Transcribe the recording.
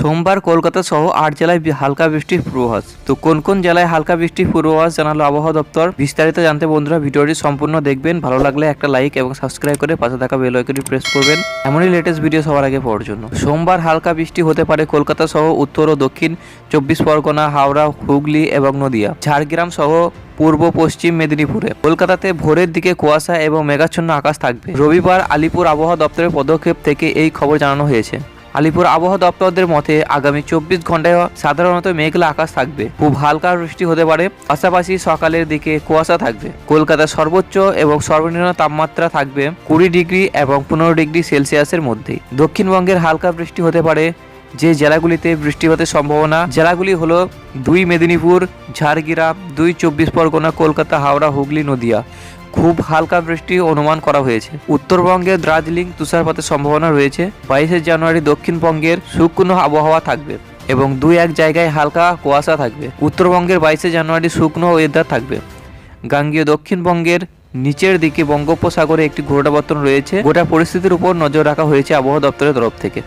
সোমবার কলকাতা সহ আট জেলায় হালকা বৃষ্টির পূর্বাভাস। তো কোন কোন জেলায় হালকা বৃষ্টির পূর্বাভাস জানালো আবহাওয়া দপ্তর? বিস্তারিত জানতে বন্ধুরা ভিডিওটি সম্পূর্ণ দেখবেন। ভালো লাগলে একটা লাইক এবং সাবস্ক্রাইব করে পাশে থাকা বেল আইকনটি প্রেস করবেন। এমনই লেটেস্ট ভিডিও সবার আগে পাওয়ার জন্য। সোমবার হালকা বৃষ্টি হতে পারে কলকাতা সহ উত্তর ও দক্ষিণ, চব্বিশ পরগনা, হাওড়া, হুগলি এবং নদিয়া। ঝাড়গ্রাম সহ পূর্ব, পশ্চিম মেদিনীপুরে। কলকাতাতে ভোরের দিকে কুয়াশা এবং মেঘাচ্ছন্ন আকাশ থাকবে। রবিবার আলিপুর আবহাওয়া দপ্তরের পদক্ষেপ থেকে এই খবর জানানো হয়েছে। আলিপুর আবহাওয়া দপ্তরদের মতে, আগামী চব্বিশ ঘন্টায় সাধারণত মেঘলা আকাশ থাকবে। খুব হালকা বৃষ্টি হতে পারে। পাশাপাশি সকালের দিকে কুয়াশা থাকবে। কলকাতার সর্বোচ্চ এবং সর্বনিম্ন তাপমাত্রা থাকবে কুড়ি ডিগ্রি এবং পনেরো ডিগ্রি সেলসিয়াসের মধ্যেই দক্ষিণবঙ্গের হালকা বৃষ্টি হতে পারে যে জেলাগুলিতে বৃষ্টিপাতের সম্ভাবনা। জেলাগুলি হলো দুই মেদিনীপুর, ঝাড়গ্রাম, দুই চব্বিশ পরগনা, কলকাতা, হাওড়া, হুগলি, নদিয়া। খুব হালকা বৃষ্টি অনুমান করা হয়েছে। উত্তরবঙ্গের দার্জিলিং তুষারপাতের সম্ভাবনা রয়েছে। বাইশে জানুয়ারি দক্ষিণবঙ্গের শুকনো আবহাওয়া থাকবে এবং দুই এক জায়গায় হালকা কুয়াশা থাকবে। উত্তরবঙ্গের বাইশে জানুয়ারি শুকনো ওয়েদার থাকবে। গাঙ্গীয় দক্ষিণবঙ্গের নিচের দিকে বঙ্গোপসাগরে একটি ঘূর্ণাবর্তন রয়েছে। গোটা পরিস্থিতির উপর নজর রাখা হয়েছে আবহাওয়া দপ্তরের তরফ থেকে।